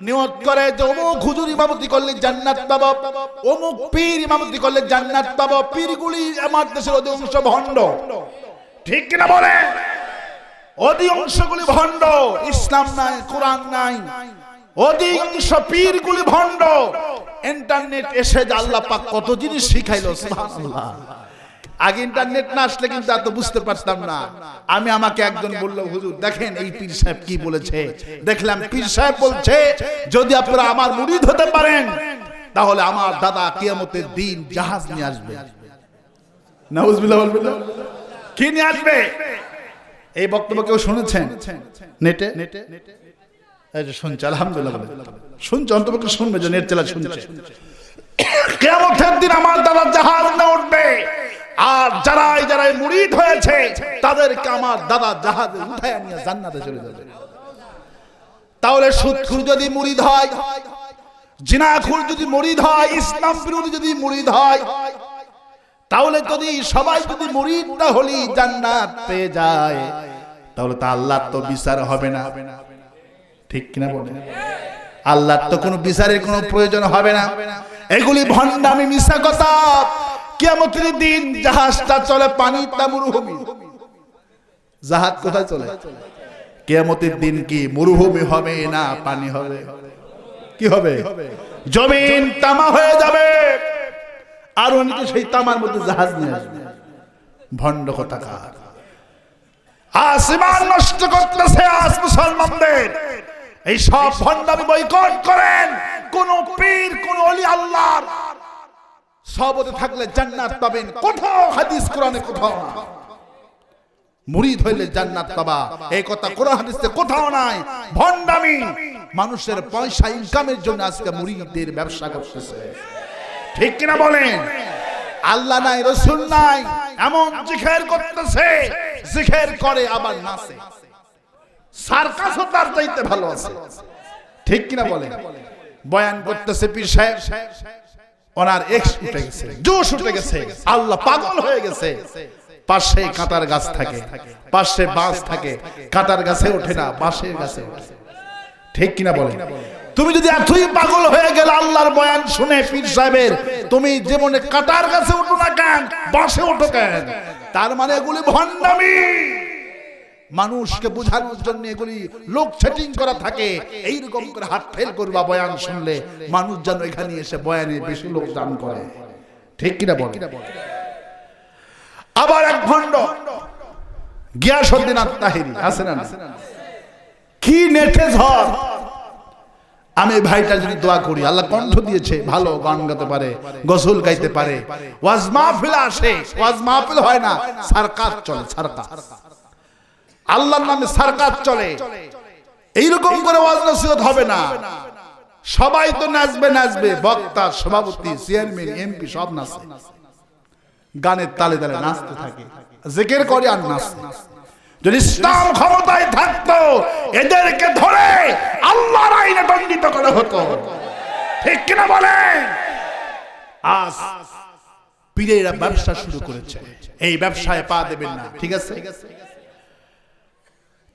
নিয়ত করে যে অমুক হুজুর ইমামতি করলে জান্নাত পাবো, অমুক পীর ইমামতি করলে জান্নাত পাবো, পীরগুলি আমার দেশের অধিকাংশ ভণ্ড। ঠিক কিনা বলে? অধিকাংশগুলি ভণ্ড, ইসলাম নাই, কোরআন নাই। অধিকাংশ পীরগুলি ভণ্ড। ইন্টারনেট এসে আল্লাহ পাক কত জিনিস শিখাইলো, সুবহানাল্লাহ। আগে ইন্টারনেট না আসলে কিন্তু এত বুঝতে পারতাম না। আমি আমাকে একজন বলল, হুজুর, দেখেন এই পীর সাহেব কি বলেছে? দেখলাম, পীর সাহেব বলছে, যদি আপনারা আমার মুরিদ হতে পারেন, তাহলে আমার দাদা কিয়ামতের দিন জাহাজ নিয়ে আসবে। নাউজুবিল্লাহ বলবেন? কি নিয়ে আসবে? এই বক্তব্য কেউ শুনেছেন? নেটে? নেটে শুনছে, আলহামদুলিল্লাহ। শুনছে, অন্তপক্ষে শুনবে, যে নেট চালা শুনছে। কেমতের দিন আমার দাদা জাহাজ না উঠবে। আর যারাই যারাই মুরিদ হয়েছে, তাদেরকে আমার দাদা জাহাজে উঠায় নিয়ে জান্নাতে চলে যাবে। তাহলে সুদখুর যদি মুরিদ হয়, জিনাখুর যদি মুরিদ হয়, ইসলাম বিরোধী যদি মুড়িদ হয়, তাহলে যদি সবাই যদি মুরিদ না হলি জান্নাত পেয়ে যায়, তাহলে তা আল্লাহ তো বিচার হবে না। ঠিক কিনা বলে? আল্লাহর তো কোনো বিচারের কোনো প্রয়োজন হবে না। এগুলি ভণ্ডামি মিশা কথা। কিয়ামতের দিন জাহাজটা চলে পানিটা মরুভূমি জাহাজ কোথায় চলে? কিয়ামতের দিন কি মরুভূমি হবে না পানি হবে? কি হবে? জমিন তামা হয়ে যাবে। আর অনেকে সেই তামার মধ্যে জাহাজ নিয়ে আসবে। ভণ্ড কথাকার। আসমান নষ্ট করতেছে আজ মুসলমানদের। এই সব ভণ্ডামি বয়কট করেন। কোন পীর, কোন অলি আল্লাহর। সবতে থাকলে জান্নাত পাবেন। কোথাও হাদিস, কোরআনে কোথাও না। মুরিদ হইলে জান্নাত পাবা। এই কথা কোরআন হাদিসে কোথাও নাই। ভণ্ডামি। মানুষের পয়সা ইনকামের জন্য আজকে মুরিদদের ব্যবসা করতেছে। ঠিক কিনা বলেন? আল্লাহ নাই, রসুল নাই। এমন জিখের করতেছে, জিখের করে আবার নাচে। সার্কাসও তার চাইতে ভালো আছে। ঠিক কিনা বলেন? বয়ান করতেছে পীর সাহেব। ওনার এক্স উঠে গেছে। জোশ উঠে গেছে। আল্লাহ পাগল হয়ে গেছে। পাশে কাঁটার গাছ থাকে। পাশে বাঁশ থাকে। কাঁটার গাছে ওঠে না বাঁশের গাছে ঠিক কিনা বলেন? তুমি যদি এতই পাগল হয়ে গেলে আল্লাহর বয়ান শুনে পীর সাহেবের তুমি যেমন কাটার কাছে উঠো না কেন বাসে ওঠো কেন? তার মানে এগুলি ভণ্ডামি। মানুষকে বোঝানোর জন্য এগুলি লোক সেটিং করা থাকে। এইরকম করে হাত ফেল করবা বয়ান শুনলে, মানুষ যেন এখানে এসে বয়ানে বেশি লোক দান করে। ঠিক কিনা বল আবার এক ভণ্ড গিয়াসুদ্দিন আত্মাহিরি, আছে না? কি নেটে ঝড়? আমি ভাইটা যদি দোয়া করি, আল্লাহ কণ্ঠ দিয়েছে, ভালো গান গাতে পারে, গজল গাইতে পারে। ওয়াজ মাহফিল আসে, ওয়াজ মাহফিল হয় না সারকাত চলে সারকাত আল্লাহর নামে সারকাত চলে। এইরকম করে ওয়াজ নসিহত হবে না। সবাই তো নাচবে নাচবে। বক্তা, সভাপতি, চেয়ারম্যান, এমপি সব নাচে। গানের তালে তালে নাচতে থাকে। জেকের করে আর নাচে। যদি ইসলাম ক্ষমতায় থাকতো, এদেরকে ধরে আল্লাহর আইনে দণ্ডিত করা হতো। ঠিক কিনা বলেন? আজ পীরেরা ব্যবসা শুরু করেছে। এই ব্যবসায় পা দেবেন না। ঠিক আছে?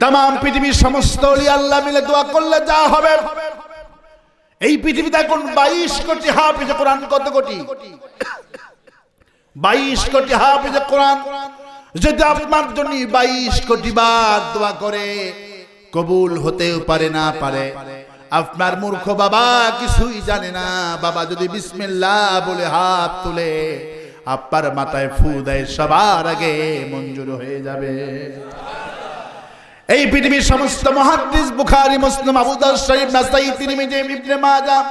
তাম পৃথিবীর সমস্ত আল্লাহ মিলে দোয়া করলে যা হবে। এই পৃথিবীতে এখন বাইশ কোটি হাফিজে কোরআন কত কোটি? বাইশ কোটি হাফিজে কোরআন। যদি আপনার জন্য বাইশ কোটি বার দোয়া করে, কবুল হতেও পারে না পারে। আপনার মূর্খ বাবা কিছুই জানে না। বাবা যদি বিসমিল্লাহ বলে হাত তুলে, আপনার মাথায় ফু দেয় সবার আগে মঞ্জুর হয়ে যাবে। এই পৃথিবীর সমস্ত মহাদ্দিস, বুখারী, মুসলিম, আবু দাউদ, শরীফ নাসাই তিরমিজি, ইবনে মাজাহ,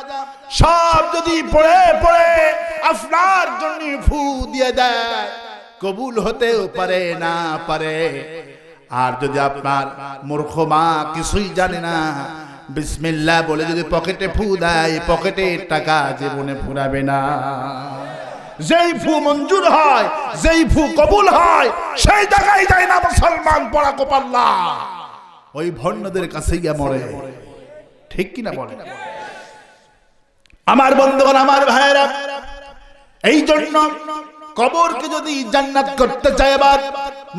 সব যদি পড়ে পড়ে, আপনার জন্য ফু দিয়ে দেয়। কবুল হতেও পারে না পারে। আর যদি আপনার মূর্খ মা কিছুই জানে না বিসমিল্লা বলে যদি পকেটে ফু দেয় পকেটের টাকা জীবনে ফুরাবে না। যেই ফু মঞ্জুর হয়, যেই ফু কবুল হয়, সেই জায়গায় যায় না মুসলমান পড়া কোপাল্লা ওই ভণ্ডদের কাছে গিয়ে মরে। ঠিক কিনা বলে? আমার বন্ধুগণ, আমার ভাইয়েরা এই জন্য কবরকে যদি জান্নাত করতে চায় এবার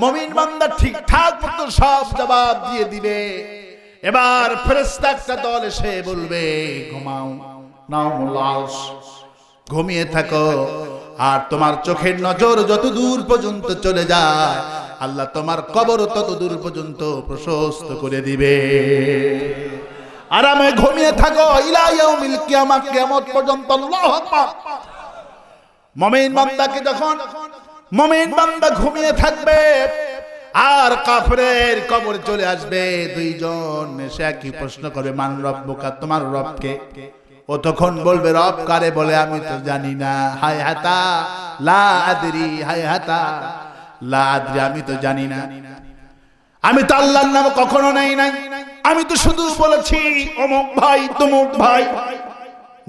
মমিন বান্দা ঠিকঠাক মতো সব জবাব দিয়ে দিবে। এবার ফেরেস্তা একটা দল এসে বলবে, ঘুমাও, নাও লাশ, ঘুমিয়ে থাকো। আর তোমার চোখের নজর যত দূর পর্যন্ত চলে যায় আল্লাহ তোমার কবর তত দূর পর্যন্ত প্রশস্ত করে দিবে। আরামে ঘুমিয়ে থাকো ইলাইয়াউমিল কিয়ামা কিয়ামত পর্যন্ত মুমিন বান্দাকে যখন, মুমিন বান্দা ঘুমিয়ে থাকবে, আর কাফরের কবর চলে আসবে, দুইজন এসে একই প্রশ্ন করে, মান রব্বুকা? তোমার রবকে? ও তখন বলবে, রব কারে বলে আমি তো জানি না। হায় হাতা, লা আদরি, হায় হাতা। লা আদরি আমি তো জানি না। আমি তো আল্লাহর নাম কখনো নেই নাই। আমি তো শুধু বলেছি, অমুক ভাই, তমুক ভাই।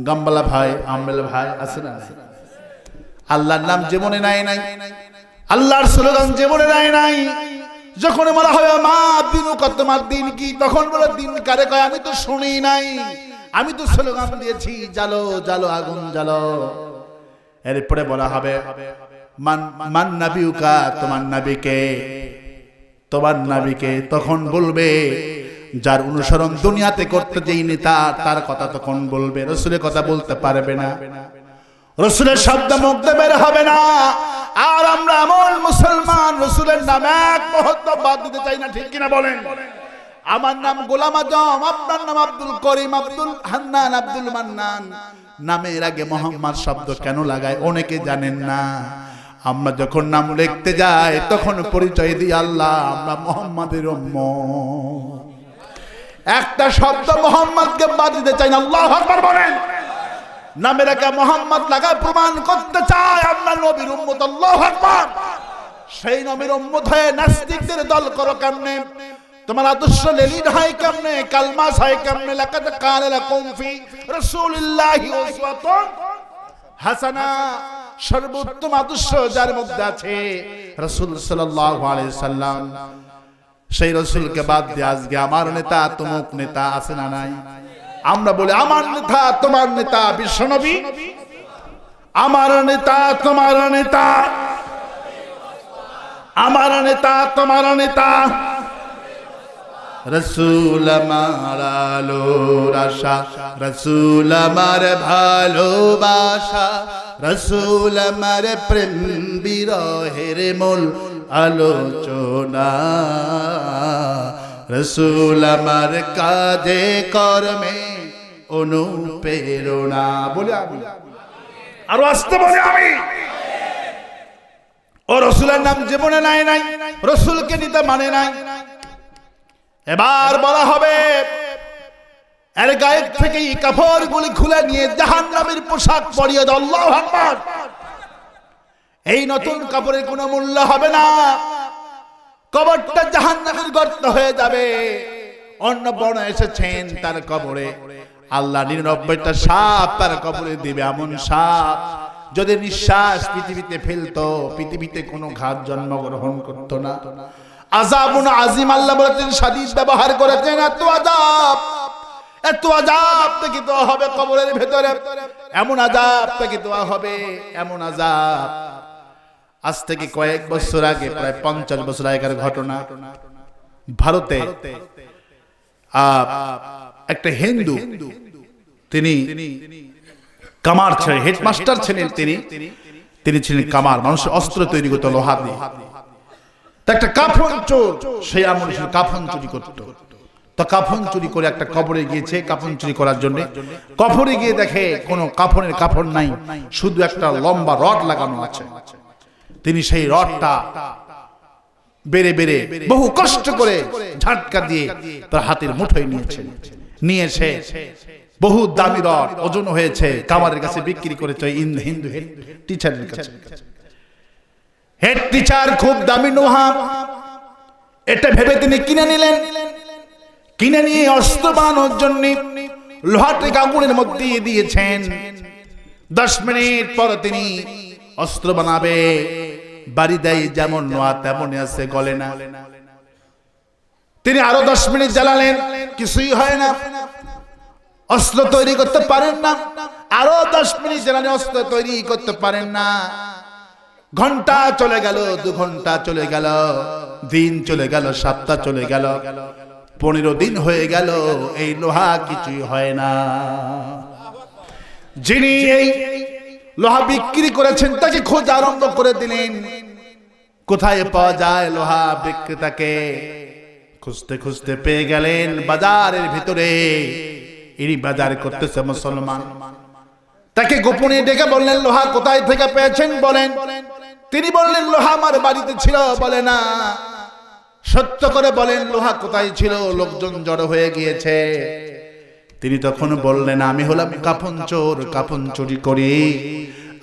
গাম্বালা ভাই আমবেলা ভাই, আছে না? আল্লাহর নাম জীবনে নাই নাই, আল্লাহর স্লোগান জীবনে নাই নাই। যখন বলা হবে মা, দিন তোমার দিন কি? তখন বলে, দিন কারে কয়? আমি তো শুনি নাই। আমি তো স্লোগান দিয়েছি, জালো জালো, আগুন জালো এরপরে বলা হবে মান নাবিউকা, তোমার নাবিকে। তোমার নাবিকে তখন বলবে, যার অনুসরণ দুনিয়াতে করতে যেই তার তার কথা তখন বলবে। রসুলের কথা বলতে পারবে না। রসুলের শব্দ মুখ বের হবে না। আর আমরা এমন মুসলমান, রসুলের নাম এক মুহূর্ত বাদ দিতে চাই না, ঠিক কিনা বলেন? আমার নাম গোলাম আজম, আপনার নাম আব্দুল করিম, আব্দুল হান্নান, আব্দুল মান্নান। নামের আগে মোহাম্মদ শব্দ কেন লাগায়, অনেকে জানেন না। আমরা যখন নাম লিখতে যাই, তখন পরিচয় দিই আল্লাহ, আমরা মোহাম্মদের। একটা শব্দ মোহাম্মদকে বাদ দিতে চাই না, আল্লাহ বলেন। নামের আগে মোহাম্মদ লাগায় প্রমাণ করতে চায় আমরা নবীর উম্মত, আল্লাহু আকবার। সেই নবীর উম্মত হয়ে নাস্তিকদের দল করো কেমনে? তোমার আদর্শ লেলিন হয় কেমনে? কালমাস হয় কেমনে? লাকাদ কানা লাকুম ফি রাসূলিল্লাহি হাসানা। সর্বোত্তম আদর্শ যার মধ্যে আছে রাসূল সাল্লাম। সেই রসুলকে বাদ দিয়ে আজকে আমার নেতা, তমুক নেতা আছে না নাই? আমরা বলি, আমার নেতা, তোমার নেতা বিশ্বনবী আমার নেতা, তোমার নেতা। আমার নেতা, তোমার নেতা। রসুল আমার আলোর আশা, রসুল আমার ভালোবাসা, রসুল আমার প্রেম বিরহের মূল আলোচনা, রসুল আমার কাজে কর্মে অনুপ্রেরণা। বলে আমি আরও আসতে বলে আমি ও রসুলের নাম জীবনে নাই নাই। রসুলকে নিতে মানে নাই। এবার বলা হবে, এর গায়ের থেকে এই কাপড় গুলি খুলে নিয়ে জাহান নামের পোশাক পরিয়ে আকবার। এই নতুন কাপড়ের কোনো মূল্য হবে না। কবরটা জাহান নামের গর্ত হয়ে যাবে। অন্য বর্ণ এসেছেন তার কবরে। আল্লাহ নিরানব্বইটা সাপ তার কবরে দিবে, এমন সাপ যদি নিঃশ্বাস পৃথিবীতে ফেলতো, পৃথিবীতে কোনো ঘাত জন্মগ্রহণ করতো না। আজাবুন আজিম আল্লাহ বলেছেন সাদিস ব্যবহার করেছেন, এত আজাব এত আজাব থেকে তো হবে কবরের ভেতরে। এমন আজাব থেকে তো হবে, এমন আজাব আজ থেকে কয়েক বছর আগে, প্রায় পঞ্চাশ বছর আগের ঘটনা। ভারতে একটা হিন্দু, তিনি কামার ছিলেন, হেডমাস্টার ছিলেন তিনি। তিনি ছিলেন কামার, মানুষের অস্ত্র তৈরি করতো লোহা দিয়ে। একটা কাফন চোর সেই আমলে সে কাফন চুরি করতো তো কাফন চুরি করে একটা কবরে গিয়েছে কাফন চুরি করার জন্য কবরে গিয়ে দেখে কোনো কাফনের কাফন নাই শুধু একটা লম্বা রড লাগানো আছে তিনি সেই রডটা বেড়ে বেড়ে বহু কষ্ট করে ঝাটকা দিয়ে তার হাতের মুঠোয় নিয়েছেন নিয়ে এসে বহু দামি রড ওজন হয়েছে কামারের কাছে বিক্রি করেছে হিন্দু টিচারের কাছে হেড টিচার খুব দামি নোহা এটা ভেবে তিনি কিনে নিলেন। কিনে নিয়ে অস্ত্র বানানোর জন্য লোহাটি আগুনের মধ্যে দিয়েছেন। দশ মিনিট পর তিনি অস্ত্র বানাবে। বাড়ি দেয় যেমন নোয়া, তেমনই আছে গলে না। তিনি আরও দশ মিনিট জ্বালালেন। কিছুই হয় না। অস্ত্র তৈরি করতে পারেন না। আরও দশ মিনিট জ্বালালে অস্ত্র তৈরি করতে পারেন না। ঘণ্টা চলে গেল, দু ঘণ্টা চলে গেল, দিন চলে গেল, সপ্তাহ চলে গেল, পনেরো দিন হয়ে গেল, এই লোহা কিছুই হয় না। যিনি এই লোহা বিক্রি করেছেন, তাকে খোঁজ আরম্ভ করে দিলেন। কোথায় পাওয়া যায় লোহা বিক্রেতাকে? খুঁজতে খুঁজতে পেয়ে গেলেন বাজারের ভিতরে। ইনি বাজার করতেছে মুসলমান। তাকে গোপনে ডেকে বললেন, লোহা কোথায় থেকে পেয়েছেন? বলেন তিনি বললেন, লোহা আমার বাড়িতে ছিল বলে না। সত্য করে বলেন, লোহা কোথায় ছিল? লোকজন জড়ো হয়ে গিয়েছে। তিনি তখন বললেন, আমি হলাম কাফন চোর, কাফন চুরি করি।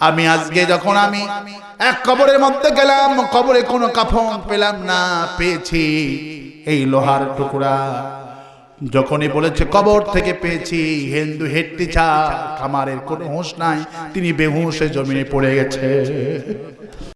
আমি আজকে যখন আমি এক কবরের মধ্যে গেলাম, কবরে কোনো কাফন পেলাম না, পেয়েছি এই লোহার টুকরা। যখনই বলেছে, কবর থেকে পেয়েছি, হিন্দু হেডটি ছা খামারের কোনো হুঁশ নাই, তিনি বেহুঁশে জমিনে পড়ে গেছে।